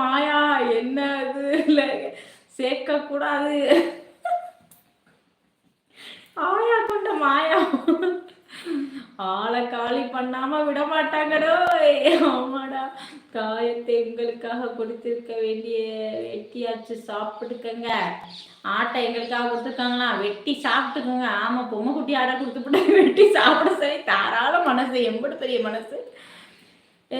மாயா என்ன இது? இல்லை சேர்க்க கூடாது ஆயா கொண்ட மாயா. ஆளை காலி பண்ணாம விட மாட்டாங்கடோ ஆமாடா காயத்தை உங்களுக்காக கொடுத்திருக்க வேண்டிய வெட்டியாச்சு சாப்பிட்டுக்கங்க. ஆட்டை எங்களுக்காக கொடுத்துருக்காங்களா? வெட்டி சாப்பிட்டுக்கோங்க. ஆமா பொம்மை குட்டி ஆடை கொடுத்துட்டு வெட்டி சாப்பிட சரி. தாராள மனசு எம்படு பெரிய மனசு.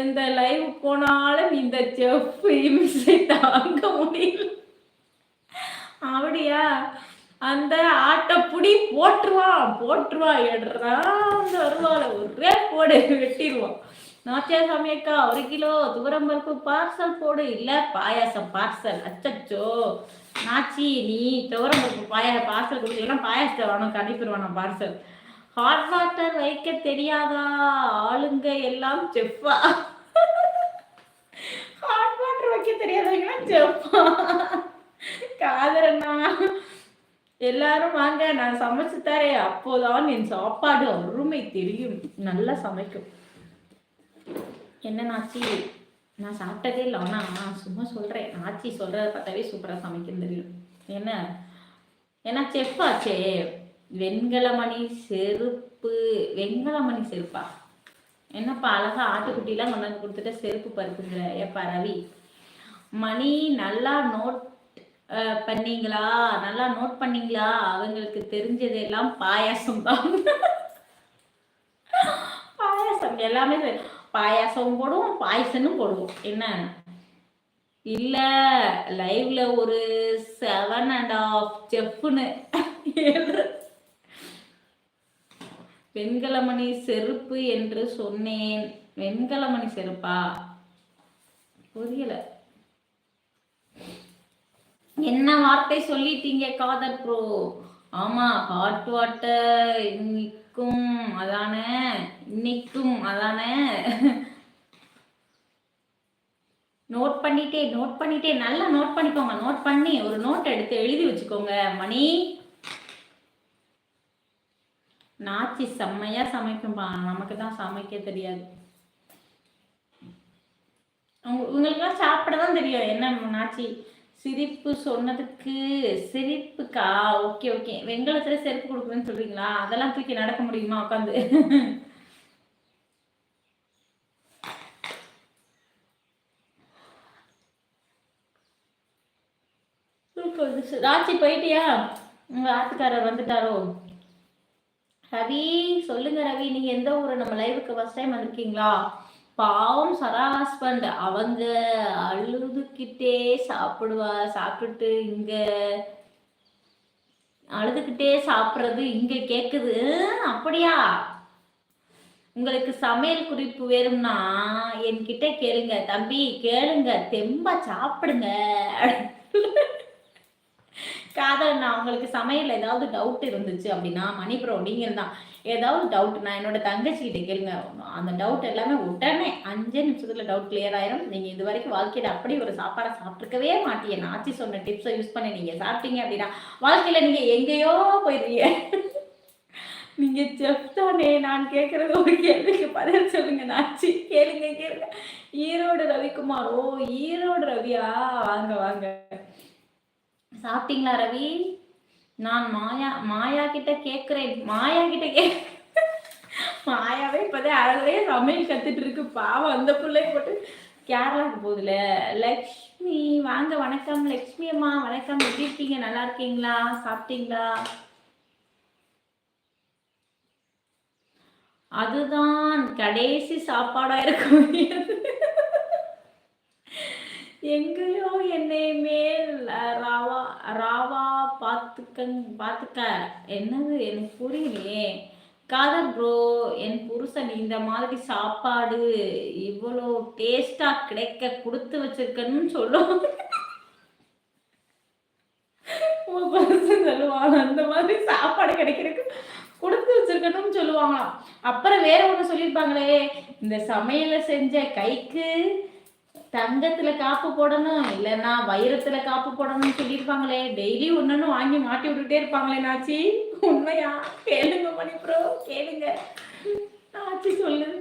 எந்த லைவ் போனாலும் இந்த செஃப் இமிசை தாங்க முடியல. அப்படியா? அந்த ஆட்டை புடி போட்டுருவான் போட்டுருவான் எடுறா அந்த வருவாள் ஒரே போடு வெட்டிடுவான். நாச்சியா சாமியக்கா ஒரு கிலோ துவரம் பருப்பு பார்சல் போடு. இல்லை பாயாசம் பார்சல் அச்சச்சோ. நாச்சி நீ துவரம் பருப்பு பாயா பார்சல் கொடுத்தீங்கன்னா பாயாசத்தை வேணும் அனுப்பிடுவானா பார்சல் ஹாட் வாட்டர் வைக்க தெரியாதா? ஆளுங்க எல்லாம் செஃப்பா ஹாட் வாட்டர் வைக்க தெரியாதவங்கன்னா செஃப்பா காதரண்ணா. எல்லாரும் வாங்க நான் சமைச்சு தரேன். அப்போதான் என் சாப்பாடு அருமை தெரியும். நல்லா சமைக்கும். என்ன நாச்சி? நான் சாப்பிட்டதே இல்லை. ஆனால் நான் சும்மா சொல்கிறேன் ஆச்சி சொல்கிறத பார்த்தாவே சூப்பராக சமைக்கும் தெரியும். என்ன? ஏன்னா செஃப் ஆச்சே வெண்கலமணி செருப்பு வெண்கலமணி செருப்பா? என்னப்பா அழகா ஆட்டுக்குட்டிலாம் கொண்டாந்து கொடுத்துட்டு செருப்பு பருப்புங்கிற ஏப்பா ரவி? மணி நல்லா நோட் பண்ணீங்களா? நல்லா நோட் பண்ணீங்களா? அவங்களுக்கு தெரிஞ்சதெல்லாம் பாயாசம் தான். பாயாசம் எல்லாமே பாயாசம் போடுவோம் பாயசனும் போடுவோம். என்ன? இல்ல லைவ்ல ஒரு செவன் அண்ட் ஆஃப் செஃப்னு. வெண்கலமணி செருப்பு என்று சொன்னேன். வெண்கலமணி செருப்பா? புரியல. என்ன வார்த்தை சொல்லிட்டீங்க காதர் ப்ரோ? ஆமா ஹாட் வாட்டர் இன்னைக்கும் அதானே? இன்னைக்கும் அதானே? நோட் பண்ணிட்டே நோட் பண்ணிட்டே நல்லா நோட் பண்ணிக்கோங்க. நோட் பண்ணி ஒரு நோட் எடுத்து எழுதி வச்சுக்கோங்க. மணி நாச்சி செம்மையா சமைக்கும்பா. நமக்கு தான் சமைக்க தெரியாது. உங்களுக்குலாம் சாப்பிட தான் தெரியும். என்ன நாச்சி? சிரிப்பு சொன்னதுக்கு சிரிப்புக்கா? Okay okay. வெங்கலத்துல செருப்பு கொடுக்குறேன்னு சொல்றீங்களா? அதெல்லாம் தூக்கி நடக்க முடியுமா உட்காந்து? ராச்சி போயிட்டியா? உங்க ஆத்துக்காரர் வந்துட்டாரோ? ரவி சொல்லுங்க ரவி நீங்க எந்த ஊரு? நம்ம லைவுக்கு ஃபர்ஸ்ட் டைம் வந்திருக்கீங்களா? பாவம் சரா ஹஸ்பண்ட் அவங்க அழுதுகிட்டே சாப்பிடுவா சாப்பிட்டுட்டு இங்க அழுதுகிட்டே சாப்பிட்றது இங்க கேக்குது. அப்படியா? உங்களுக்கு சமையல் குறிப்பு வேணும்னா என்கிட்ட கேளுங்க. தம்பி கேளுங்க. தெம்பா சாப்பிடுங்க. காதல் நான் உங்களுக்கு சமையல் ஏதாவது டவுட் இருந்துச்சு அப்படின்னா மணிப்புறம் நீங்கள் தான். ஏதாவது டவுட் நான் என்னோட தங்கச்சி கிட்ட கேளுங்க. அந்த டவுட் எல்லாமே உடனே அஞ்சே நிமிஷத்துல டவுட் கிளியர் ஆயிரும். நீங்க இது வரைக்கும் வாழ்க்கையில அப்படி ஒரு சாப்பாடை சாப்பிட்டுருக்கவே மாட்டீங்க. நாச்சி சொன்ன டிப்ஸை யூஸ் பண்ணி நீங்க சாப்பிட்டீங்க அப்படின்னா வாழ்க்கையில நீங்க எங்கேயோ போயிருவீங்க. நீங்க செஃப் தானே நான் கேட்கறது ஒரு கேள்விக்கு பதில் சொல்லுங்க நாச்சி. கேளுங்க கேளுங்க. ஈரோடு ரவிக்குமார் ஓ ஈரோடு ரவியா? வாங்க வாங்க. சாப்பிட்டீங்களா ரவி? நான் மாயா மாயா கிட்ட கேட்குறேன் மாயா கிட்ட கே மாயாவே இப்போதான் அழகே சமையல் கத்துட்டு இருக்கு. பாவம் அந்த பிள்ளை போட்டு கேரளாக்கு போகுதுல. லக்ஷ்மி வாங்க வணக்கம். லக்ஷ்மி அம்மா வணக்கம். எப்படி இருக்கீங்க? நல்லா இருக்கீங்களா? சாப்பிட்டீங்களா? அதுதான் கடைசி சாப்பாடா இருக்கும். எங்கேயோ என்னை மேல் ராவா ராவா பார்த்துக்க பார்த்துக்க என்னது? எனக்கு புரியலையே. காதல் ப்ரோ என் புருஷன் இந்த மாதிரி சாப்பாடு இவ்வளோ டேஸ்டாக கிடைக்க கொடுத்து வச்சிருக்கணும்னு சொல்லும் சொல்லுவாங்க அந்த மாதிரி சாப்பாடு கிடைக்கிறதுக்கு கொடுத்து வச்சிருக்கணும்னு சொல்லுவாங்களாம். அப்புறம் வேற ஒன்று சொல்லியிருப்பாங்களே இந்த சமையலை செஞ்ச கைக்கு தங்கத்துல காப்பு போடணும் இல்லைன்னா வைரத்துல காப்பு போடணும்னு சொல்லியிருப்பாங்களே. டெய்லி ஒன்னு வாங்கி மாட்டி விட்டுட்டே இருப்பாங்களே நாச்சி. உண்மையா? கேளுங்க மணி ப்ரோ கேளுங்க. நாச்சி சொல்லு